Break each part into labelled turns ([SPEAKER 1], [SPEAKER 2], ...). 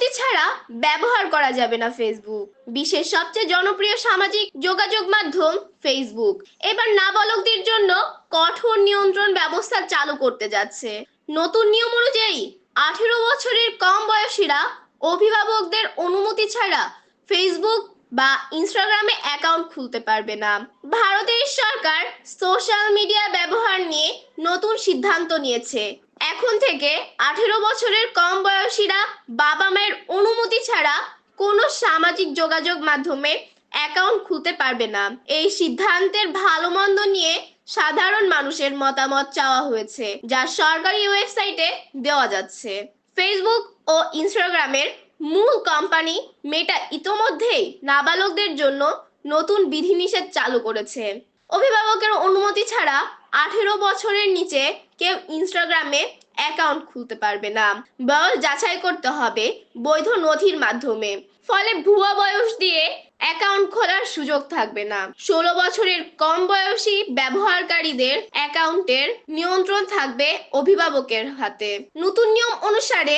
[SPEAKER 1] অনুমতি ছাড়া ব্যবহার করা যাবে না ফেসবুক বিশ্বের সবচেয়ে জনপ্রিয় সামাজিক যোগাযোগ মাধ্যম ফেসবুক এবার নাবালকদের জন্য কঠোর নিয়ন্ত্রণ ব্যবস্থা চালু করতে যাচ্ছে। নতুন নিয়ম অনুযায়ী, আঠেরো বছরের কম বয়সীরা অভিভাবকদের অনুমতি ছাড়া ফেসবুক বা ইনস্টাগ্রামে অ্যাকাউন্ট খুলতে পারবে না। ভারতের সরকার সোশ্যাল মিডিয়া ব্যবহার নিয়ে নতুন সিদ্ধান্ত নিয়েছে। এখন থেকে আঠেরো বছরের কম বয়সীরা বাবা মায়ের অনুমতি ছাড়া কোনো সামাজিক যোগাযোগ মাধ্যমে অ্যাকাউন্ট খুলতে পারবে না। এই সিদ্ধান্তের ভালো মন্দ নিয়ে সাধারণ মানুষের মতামত চাওয়া হয়েছে, যা সরকারি ওয়েবসাইটে দেওয়া যাচ্ছে। ফেসবুক ও ইনস্টাগ্রামের মূল কোম্পানি মেটা ইতোমধ্যেই নাবালকদের জন্য নতুন বিধিনিষেধ চালু করেছে। অভিভাবকের অনুমতি ছাড়া আঠেরো বছরের নিচে কেউ ইনস্টাগ্রামে অ্যাকাউন্ট খুলতে পারবে না। বয়স যাচাই করতে হবে বৈধ নথির মাধ্যমে। ফলে ভুয়া বয়স দিয়ে অ্যাকাউন্ট খোলার সুযোগ থাকবে না। ষোলো বছরের কম বয়সী ব্যবহারকারীদের অ্যাকাউন্টের নিয়ন্ত্রণ থাকবে অভিভাবকের হাতে। নতুন নিয়ম অনুসারে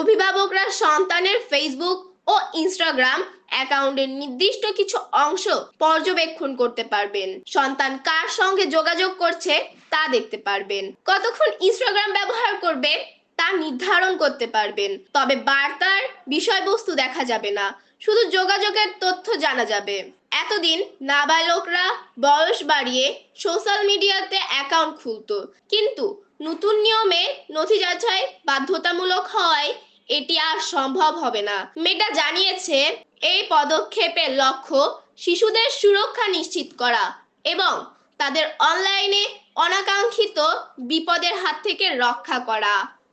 [SPEAKER 1] অভিভাবকরা সন্তানের ফেসবুক ও ইনস্টাগ্রাম অ্যাকাউন্টের নির্দিষ্ট কিছু অংশ পর্যবেক্ষণ করতে পারবেন। সন্তান কার সঙ্গে যোগাযোগ করছে তা দেখতে পারবেন। কতক্ষণ ইনস্টাগ্রাম ব্যবহার করবে তা নির্ধারণ করতে পারবেন। তবে বার্তার বিষয়বস্তু দেখা যাবে না। শুধু যোগাযোগের তথ্য জানা যাবে। এতদিন নাবালকরা বয়স বাড়িয়ে সোশ্যাল মিডিয়াতে অ্যাকাউন্ট খুলতো। কিন্তু নতুন নিয়মে নথি যাচাই বাধ্যতামূলক হওয়ায় এটি আর সম্ভব হবে না। মেটা জানিয়েছে এই পদক্ষেপের লক্ষ্য শিশুদের সুরক্ষা নিশ্চিত করা এবং তাদের অনলাইনে অনাকাঙ্ক্ষিত বিপদের হাত থেকে রক্ষা করা।